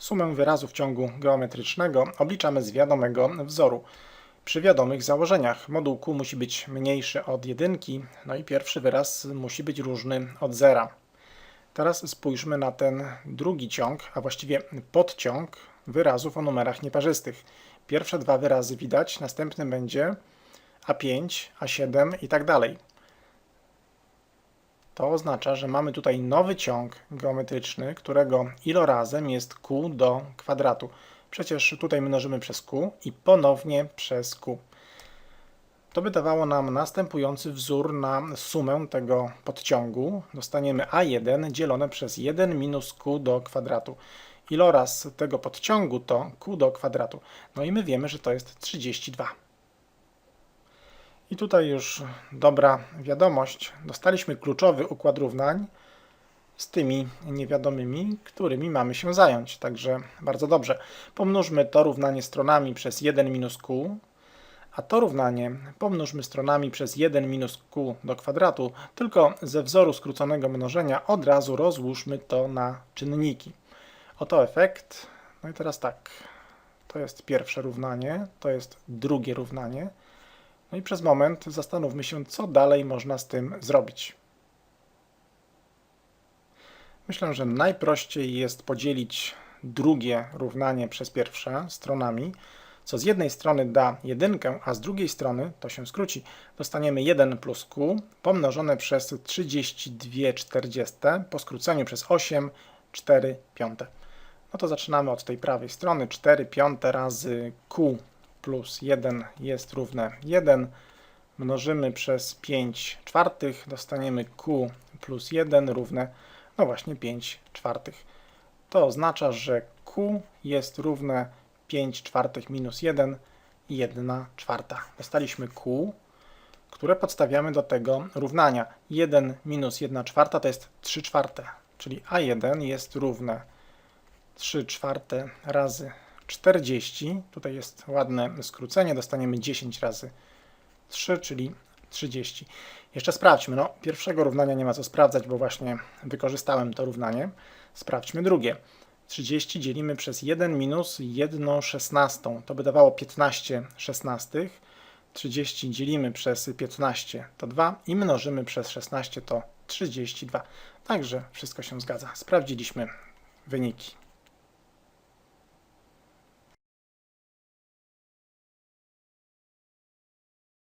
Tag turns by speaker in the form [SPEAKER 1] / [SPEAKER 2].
[SPEAKER 1] Sumę wyrazów ciągu geometrycznego obliczamy z wiadomego wzoru. Przy wiadomych założeniach moduł Q musi być mniejszy od jedynki, no i pierwszy wyraz musi być różny od zera. Teraz spójrzmy na ten drugi ciąg, a właściwie podciąg wyrazów o numerach nieparzystych. Pierwsze dwa wyrazy widać, następny będzie A5, A7 i tak dalej. To oznacza, że mamy tutaj nowy ciąg geometryczny, którego ilorazem jest q do kwadratu. Przecież tutaj mnożymy przez q i ponownie przez q. To by dawało nam następujący wzór na sumę tego podciągu. Dostaniemy a1 dzielone przez 1 minus q do kwadratu. Iloraz tego podciągu to q do kwadratu. No i my wiemy, że to jest 32. I tutaj już dobra wiadomość. Dostaliśmy kluczowy układ równań z tymi niewiadomymi, którymi mamy się zająć. Także bardzo dobrze. Pomnóżmy to równanie stronami przez 1 minus q, a to równanie pomnóżmy stronami przez 1 minus q do kwadratu, tylko ze wzoru skróconego mnożenia od razu rozłóżmy to na czynniki. Oto efekt. No i teraz tak. To jest pierwsze równanie, to jest drugie równanie. No i przez moment zastanówmy się, co dalej można z tym zrobić. Myślę, że najprościej jest podzielić drugie równanie przez pierwsze stronami, co z jednej strony da jedynkę, a z drugiej strony, to się skróci, dostaniemy 1 plus q pomnożone przez 32 40 po skróceniu przez 8 4 piąte. No to zaczynamy od tej prawej strony. 4 piąte razy q plus 1 jest równe 1. Mnożymy przez 5 czwartych, dostaniemy q plus 1 równe, no właśnie 5 czwartych. To oznacza, że q jest równe 5 czwartych minus 1 i 1 czwarta. Dostaliśmy q, które podstawiamy do tego równania. 1 minus 1 czwarta to jest 3 czwarte, czyli a1 jest równe 3 czwarte razy 40. Tutaj jest ładne skrócenie, dostaniemy 10 razy 3, czyli 30. Jeszcze sprawdźmy. No, pierwszego równania nie ma co sprawdzać, bo właśnie wykorzystałem to równanie. Sprawdźmy drugie. 30 dzielimy przez 1 minus 1 szesnastą. To by dawało 15 szesnastych. 30 dzielimy przez 15 to 2 i mnożymy przez 16 to 32. Także wszystko się zgadza. Sprawdziliśmy wyniki.